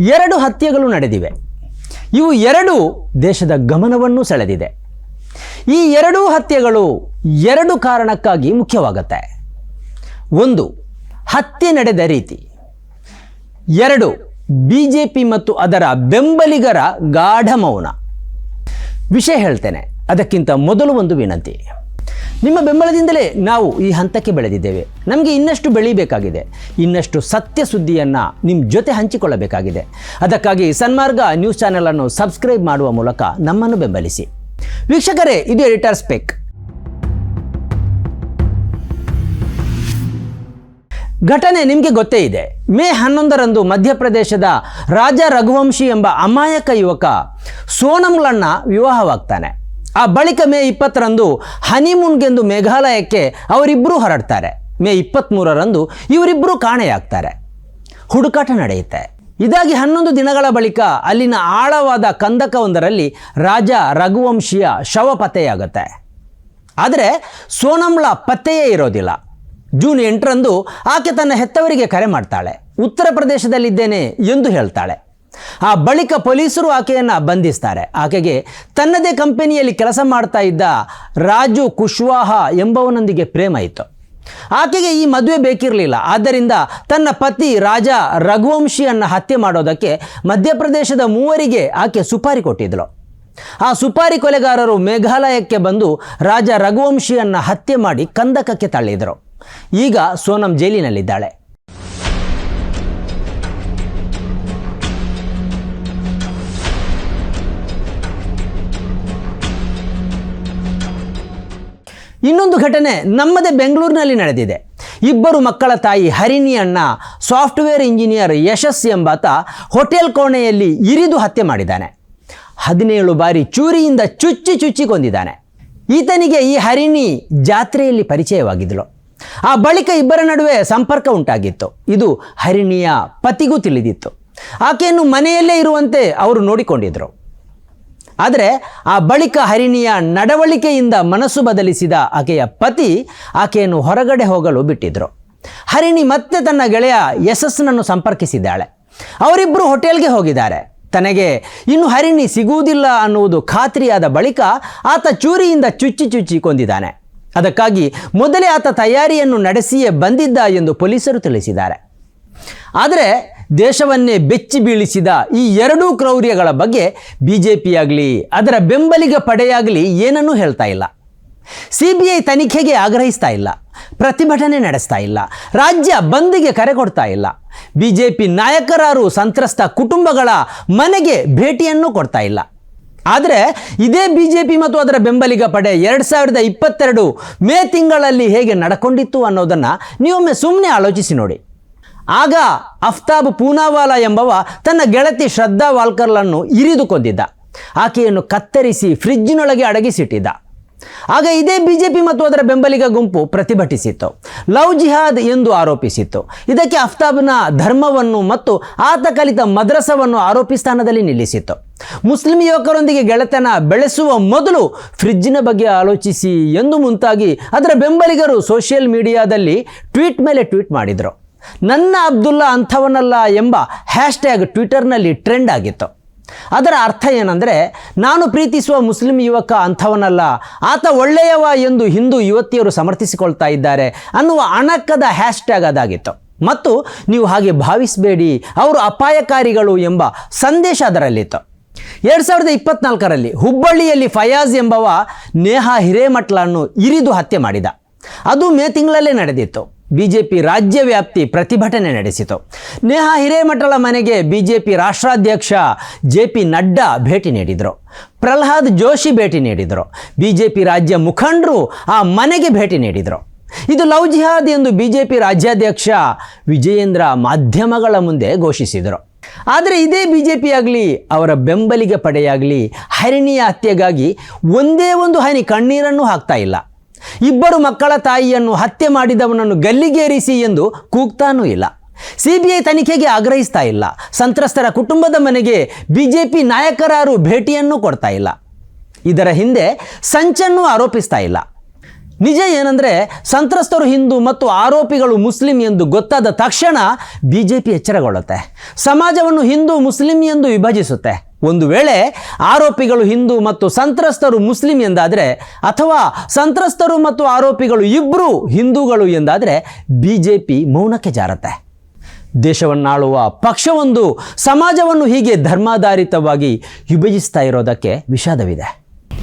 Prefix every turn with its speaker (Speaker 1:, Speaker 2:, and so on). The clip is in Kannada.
Speaker 1: ಎರಡು ಹತ್ಯೆಗಳು ನಡೆದಿವೆ. ಇವು ಎರಡು ದೇಶದ ಗಮನವನ್ನು ಸೆಳೆದಿದೆ. ಈ ಎರಡೂ ಹತ್ಯೆಗಳು ಎರಡು ಕಾರಣಕ್ಕಾಗಿ ಮುಖ್ಯವಾಗುತ್ತೆ. ಒಂದು, ಹತ್ಯೆ ನಡೆದ ರೀತಿ. ಎರಡು ಬಿ ಜೆ ಪಿ ಮತ್ತು ಅದರ ಬೆಂಬಲಿಗರ ಗಾಢ ಮೌನ. ವಿಷಯ ಹೇಳ್ತೇನೆ. ಅದಕ್ಕಿಂತ ಮೊದಲು ಒಂದು ವಿನಂತಿ. ನಿಮ್ಮ ಬೆಂಬಲದಿಂದಲೇ ನಾವು ಈ ಹಂತಕ್ಕೆ ಬೆಳೆದಿದ್ದೇವೆ. ನಮಗೆ ಇನ್ನಷ್ಟು ಬೆಳೀಬೇಕಾಗಿದೆ. ಇನ್ನಷ್ಟು ಸತ್ಯ ಸುದ್ದಿಯನ್ನು ನಿಮ್ಮ ಜೊತೆ ಹಂಚಿಕೊಳ್ಳಬೇಕಾಗಿದೆ. ಅದಕ್ಕಾಗಿ ಸನ್ಮಾರ್ಗ ನ್ಯೂಸ್ ಚಾನೆಲನ್ನು ಸಬ್ಸ್ಕ್ರೈಬ್ ಮಾಡುವ ಮೂಲಕ ನಮ್ಮನ್ನು ಬೆಂಬಲಿಸಿ. ವೀಕ್ಷಕರೇ, ಇದು ಎಡಿಟರ್ ಸ್ಪೆಕ್ ಘಟನೆ ನಿಮಗೆ ಗೊತ್ತೇ ಇದೆ. ಮೇ ಹನ್ನೊಂದರಂದು ಮಧ್ಯಪ್ರದೇಶದ ರಾಜ ರಘುವಂಶಿ ಎಂಬ ಅಮಾಯಕ ಯುವಕ ಸೋನಮ್ಲಣ್ಣ ವಿವಾಹವಾಗ್ತಾನೆ. ಆ ಬಳಿಕ ಮೇ ಇಪ್ಪತ್ತರಂದು ಹನಿಮೂನ್ಗೆಂದು ಮೇಘಾಲಯಕ್ಕೆ ಅವರಿಬ್ಬರು ಹೊರಡ್ತಾರೆ. ಮೇ ಇಪ್ಪತ್ತ್ಮೂರರಂದು ಇವರಿಬ್ಬರು ಕಾಣೆಯಾಗ್ತಾರೆ. ಹುಡುಕಾಟ ನಡೆಯುತ್ತೆ. ಇದಾಗಿ ಹನ್ನೊಂದು ದಿನಗಳ ಬಳಿಕ ಅಲ್ಲಿನ ಆಳವಾದ ಕಂದಕವೊಂದರಲ್ಲಿ ರಾಜ ರಘುವಂಶೀಯ ಶವ ಪತ್ತೆಯಾಗುತ್ತೆ. ಆದರೆ ಸೋನಮ್ಳ ಪತ್ತೆಯೇ ಇರೋದಿಲ್ಲ. ಜೂನ್ ಎಂಟರಂದು ಆಕೆ ತನ್ನ ಹೆತ್ತವರಿಗೆ ಕರೆ ಮಾಡ್ತಾಳೆ. ಉತ್ತರ ಪ್ರದೇಶದಲ್ಲಿದ್ದೇನೆ ಎಂದು ಹೇಳ್ತಾಳೆ. ಆ ಬಳಿಕ ಪೊಲೀಸರು ಆಕೆಯನ್ನು ಬಂಧಿಸ್ತಾರೆ. ಆಕೆಗೆ ತನ್ನದೇ ಕಂಪನಿಯಲ್ಲಿ ಕೆಲಸ ಮಾಡ್ತಾ ಇದ್ದ ರಾಜು ಕುಶ್ವಾಹ ಎಂಬವನೊಂದಿಗೆ ಪ್ರೇಮ ಇತ್ತು. ಆಕೆಗೆ ಈ ಮದುವೆ ಬೇಕಿರಲಿಲ್ಲ. ಆದ್ದರಿಂದ ತನ್ನ ಪತಿ ರಾಜ ರಘುವಂಶಿಯನ್ನು ಹತ್ಯೆ ಮಾಡೋದಕ್ಕೆ ಮಧ್ಯಪ್ರದೇಶದ ಮೂವರಿಗೆ ಆಕೆ ಸುಪಾರಿ ಕೊಟ್ಟಿದ್ದಳು ಆ ಸುಪಾರಿ ಕೊಲೆಗಾರರು ಮೇಘಾಲಯಕ್ಕೆ ಬಂದು ರಾಜ ರಘುವಂಶಿಯನ್ನು ಹತ್ಯೆ ಮಾಡಿ ಕಂದಕಕ್ಕೆ ತಳ್ಳಿದರು. ಈಗ ಸೋನಂ ಜೈಲಿನಲ್ಲಿದ್ದಾಳೆ. ಇನ್ನೊಂದು ಘಟನೆ ನಮ್ಮದೇ ಬೆಂಗಳೂರಿನಲ್ಲಿ ನಡೆದಿದೆ. ಇಬ್ಬರು ಮಕ್ಕಳ ತಾಯಿ ಹರಿಣಿ ಅಣ್ಣ, ಸಾಫ್ಟ್ವೇರ್ ಇಂಜಿನಿಯರ್ ಯಶಸ್ ಎಂಬಾತ ಹೋಟೆಲ್ ಕೋಣೆಯಲ್ಲಿ ಇರಿದು ಹತ್ಯೆ ಮಾಡಿದ್ದಾನೆ. ಹದಿನೇಳು ಬಾರಿ ಚೂರಿಯಿಂದ ಚುಚ್ಚಿ ಚುಚ್ಚಿ ಕೊಂದಿದ್ದಾನೆ. ಈತನಿಗೆ ಈ ಹರಿಣಿ ಜಾತ್ರೆಯಲ್ಲಿ ಪರಿಚಯವಾಗಿದ್ದಳು ಆ ಬಳಿಕ ಇಬ್ಬರ ನಡುವೆ ಸಂಪರ್ಕ ಉಂಟಾಗಿತ್ತು. ಇದು ಹರಿಣಿಯ ಪತಿಗೂ ತಿಳಿದಿತ್ತು. ಆಕೆಯನ್ನು ಮನೆಯಲ್ಲೇ ಇರುವಂತೆ ಅವರು ನೋಡಿಕೊಂಡಿದ್ರು. ಆದರೆ ಆ ಬಳಿಕ ಹರಿಣಿಯ ನಡವಳಿಕೆಯಿಂದ ಮನಸ್ಸು ಬದಲಿಸಿದ ಆಕೆಯ ಪತಿ ಆಕೆಯನ್ನು ಹೊರಗಡೆ ಹೋಗಲು ಬಿಟ್ಟಿದ್ರು. ಹರಿಣಿ ಮತ್ತೆ ತನ್ನ ಗೆಳೆಯ ಯಶಸ್ಸನನ್ನು ಸಂಪರ್ಕಿಸಿದ್ದಾಳೆ. ಅವರಿಬ್ಬರು ಹೋಟೆಲ್ಗೆ ಹೋಗಿದ್ದಾರೆ. ತನಗೆ ಇನ್ನು ಹರಿಣಿ ಸಿಗುವುದಿಲ್ಲ ಅನ್ನುವುದು ಖಾತ್ರಿಯಾದ ಬಳಿಕ ಆತ ಚೂರಿಯಿಂದ ಚುಚ್ಚಿ ಚುಚ್ಚಿ ಕೊಂದಿದ್ದಾನೆ. ಅದಕ್ಕಾಗಿ ಮೊದಲೇ ಆತ ತಯಾರಿಯನ್ನು ನಡೆಸಿಯೇ ಬಂದಿದ್ದ ಎಂದು ಪೊಲೀಸರು ತಿಳಿಸಿದ್ದಾರೆ. ಆದರೆ ದೇಶವನ್ನೇ ಬೆಚ್ಚಿ ಬೀಳಿಸಿದ ಈ ಎರಡೂ ಕ್ರೌರ್ಯಗಳ ಬಗ್ಗೆ ಬಿ ಜೆ ಪಿಯಾಗಲಿ ಅದರ ಬೆಂಬಲಿಗ ಪಡೆಯಾಗಲಿ ಏನನ್ನೂ ಹೇಳ್ತಾ ಇಲ್ಲ. ಸಿ ಬಿ ಐ ತನಿಖೆಗೆ ಆಗ್ರಹಿಸ್ತಾ ಇಲ್ಲ, ಪ್ರತಿಭಟನೆ ನಡೆಸ್ತಾ ಇಲ್ಲ, ರಾಜ್ಯ ಬಂದಿಗೆ ಕರೆ ಕೊಡ್ತಾ ಇಲ್ಲ. ಬಿ ಜೆ ಪಿ ನಾಯಕರಾರು ಸಂತ್ರಸ್ತ ಕುಟುಂಬಗಳ ಮನೆಗೆ ಭೇಟಿಯನ್ನು ಕೊಡ್ತಾ ಇಲ್ಲ. ಆದರೆ ಇದೇ ಬಿ ಜೆ ಪಿ ಮತ್ತು ಅದರ ಬೆಂಬಲಿಗ ಪಡೆ ಎರಡು ಸಾವಿರದ ಇಪ್ಪತ್ತೆರಡು ಮೇ ತಿಂಗಳಲ್ಲಿ ಹೇಗೆ ನಡ್ಕೊಂಡಿತ್ತು ಅನ್ನೋದನ್ನು ನೀವೊಮ್ಮೆ ಸುಮ್ಮನೆ ಆಲೋಚಿಸಿ ನೋಡಿ. ಆಗ ಅಫ್ತಾಬ್ ಪೂನಾವಾಲಾ ಎಂಬವ ತನ್ನ ಗೆಳತಿ ಶ್ರದ್ಧಾ ವಾಲ್ಕರ್ಲನ್ನು ಇರಿದು ಕೊಂದಿದ್ದ. ಆಕೆಯನ್ನು ಕತ್ತರಿಸಿ ಫ್ರಿಜ್ಜಿನೊಳಗೆ ಅಡಗಿಸಿಟ್ಟಿದ್ದ. ಆಗ ಇದೇ ಬಿಜೆಪಿ ಮತ್ತು ಅದರ ಬೆಂಬಲಿಗ ಗುಂಪು ಪ್ರತಿಭಟಿಸಿತ್ತು. ಲವ್ ಜಿಹಾದ್ ಎಂದು ಆರೋಪಿಸಿತ್ತು. ಇದಕ್ಕೆ ಅಫ್ತಾಬ್ನ ಧರ್ಮವನ್ನು ಮತ್ತು ಆತ ಕಲಿತ ಮದ್ರಸವನ್ನು ಆರೋಪಿ ಸ್ಥಾನದಲ್ಲಿ ನಿಲ್ಲಿಸಿತ್ತು. ಮುಸ್ಲಿಂ ಯುವಕರೊಂದಿಗೆ ಗೆಳೆತನ ಬೆಳೆಸುವ ಮೊದಲು ಫ್ರಿಜ್ಜಿನ ಬಗ್ಗೆ ಆಲೋಚಿಸಿ ಎಂದು ಮುಂತಾಗಿ ಅದರ ಬೆಂಬಲಿಗರು ಸೋಷಿಯಲ್ ಮೀಡಿಯಾದಲ್ಲಿ ಟ್ವೀಟ್ ಮೇಲೆ ಟ್ವೀಟ್ ಮಾಡಿದರು. ನನ್ನ ಅಬ್ದುಲ್ಲಾ ಅಂಥವನಲ್ಲ ಎಂಬ ಹ್ಯಾಶ್ಟ್ಯಾಗ್ ಟ್ವಿಟರ್ನಲ್ಲಿ ಟ್ರೆಂಡ್ ಆಗಿತ್ತು. ಅದರ ಅರ್ಥ ಏನಂದರೆ, ನಾನು ಪ್ರೀತಿಸುವ ಮುಸ್ಲಿಂ ಯುವಕ ಅಂಥವನಲ್ಲ, ಆತ ಒಳ್ಳೆಯವ ಎಂದು ಹಿಂದೂ ಯುವತಿಯರು ಸಮರ್ಥಿಸಿಕೊಳ್ತಾ ಇದ್ದಾರೆ ಅನ್ನುವ #ಹ್ಯಾಶ್ ಹ್ಯಾಶ್ಟ್ಯಾಗ್ ಅದಾಗಿತ್ತು. ಮತ್ತು ನೀವು ಹಾಗೆ ಭಾವಿಸಬೇಡಿ, ಅವರು ಅಪಾಯಕಾರಿಗಳು ಎಂಬ ಸಂದೇಶ ಅದರಲ್ಲಿತ್ತು. ಎರಡು ಸಾವಿರದ ಇಪ್ಪತ್ನಾಲ್ಕರಲ್ಲಿ ಹುಬ್ಬಳ್ಳಿಯಲ್ಲಿ ಫಯಾಜ್ ಎಂಬವ ನೇಹಾ ಹಿರೇಮಟ್ಲನ್ನು ಇರಿದು ಹತ್ಯೆ ಮಾಡಿದ. ಅದು ಮೇ ತಿಂಗಳಲ್ಲೇ ನಡೆದಿತ್ತು. ಬಿಜೆಪಿ ರಾಜ್ಯ ವ್ಯಾಪ್ತಿ ಪ್ರತಿಭಟನೆ ನಡೆಸಿತು. ನೇಹಾ ಹಿರೇಮಠಳ ಮನೆಗೆ ಬಿಜೆಪಿ ರಾಷ್ಟ್ರಾಧ್ಯಕ್ಷ ಜೆ ಪಿ ನಡ್ಡಾ ಭೇಟಿ ನೀಡಿದರು. ಪ್ರಹ್ಲಾದ್ ಜೋಶಿ ಭೇಟಿ ನೀಡಿದರು. ಬಿಜೆಪಿ ರಾಜ್ಯ ಮುಖಂಡರು ಆ ಮನೆಗೆ ಭೇಟಿ ನೀಡಿದರು. ಇದು ಲವ್ ಜಿಹಾದ್ ಎಂದು ಬಿಜೆಪಿ ರಾಜ್ಯಾಧ್ಯಕ್ಷ ವಿಜಯೇಂದ್ರ ಮಾಧ್ಯಮಗಳ ಮುಂದೆ ಘೋಷಿಸಿದರು. ಆದರೆ ಇದೇ ಬಿ ಜೆ ಪಿಯಾಗಲಿ ಅವರ ಬೆಂಬಲಿಗೆ ಪಡೆಯಾಗಲಿ ಹರಿಣಿಯ ಹತ್ಯೆಗಾಗಿ ಒಂದೇ ಒಂದು ಹನಿ ಕಣ್ಣೀರನ್ನು ಹಾಕ್ತಾ ಇಲ್ಲ. ಇಬ್ಬರು ಮಕ್ಕಳ ತಾಯಿಯನ್ನು ಹತ್ಯೆ ಮಾಡಿದವನನ್ನು ಗಲ್ಲಿಗೇರಿಸಿ ಎಂದು ಕೂಗ್ತಾನೂ ಇಲ್ಲ. ಸಿಬಿಐ ತನಿಖೆಗೆ ಆಗ್ರಹಿಸ್ತಾ ಇಲ್ಲ. ಸಂತ್ರಸ್ತರ ಕುಟುಂಬದ ಮನೆಗೆ ಬಿಜೆಪಿ ನಾಯಕರಾರು ಭೇಟಿಯನ್ನು ಕೊಡ್ತಾ ಇಲ್ಲ. ಇದರ ಹಿಂದೆ ಸಂಚನ್ನು ಆರೋಪಿಸ್ತಾ ಇಲ್ಲ. ನಿಜ ಏನಂದರೆ ಸಂತ್ರಸ್ತರು ಹಿಂದೂ ಮತ್ತು ಆರೋಪಿಗಳು ಮುಸ್ಲಿಂ ಎಂದು ಗೊತ್ತಾದ ತಕ್ಷಣ ಬಿ ಜೆ ಎಚ್ಚರಗೊಳ್ಳುತ್ತೆ. ಸಮಾಜವನ್ನು ಹಿಂದೂ ಮುಸ್ಲಿಂ ಎಂದು ವಿಭಜಿಸುತ್ತೆ. ಒಂದು ವೇಳೆ ಆರೋಪಿಗಳು ಹಿಂದೂ ಮತ್ತು ಸಂತ್ರಸ್ತರು ಮುಸ್ಲಿಂ ಎಂದಾದರೆ, ಅಥವಾ ಸಂತ್ರಸ್ತರು ಮತ್ತು ಆರೋಪಿಗಳು ಇಬ್ಬರು ಹಿಂದೂಗಳು ಎಂದಾದರೆ ಬಿ ಜೆ ಪಿ ಮೌನಕ್ಕೆ ಜಾರತ್ತೆ. ದೇಶವನ್ನಾಳುವ ಪಕ್ಷವೊಂದು, ಸಮಾಜವನ್ನು ಹೀಗೆ ಧರ್ಮಾಧಾರಿತವಾಗಿ ವಿಭಜಿಸ್ತಾ ಇರೋದಕ್ಕೆ ವಿಷಾದವಿದೆ.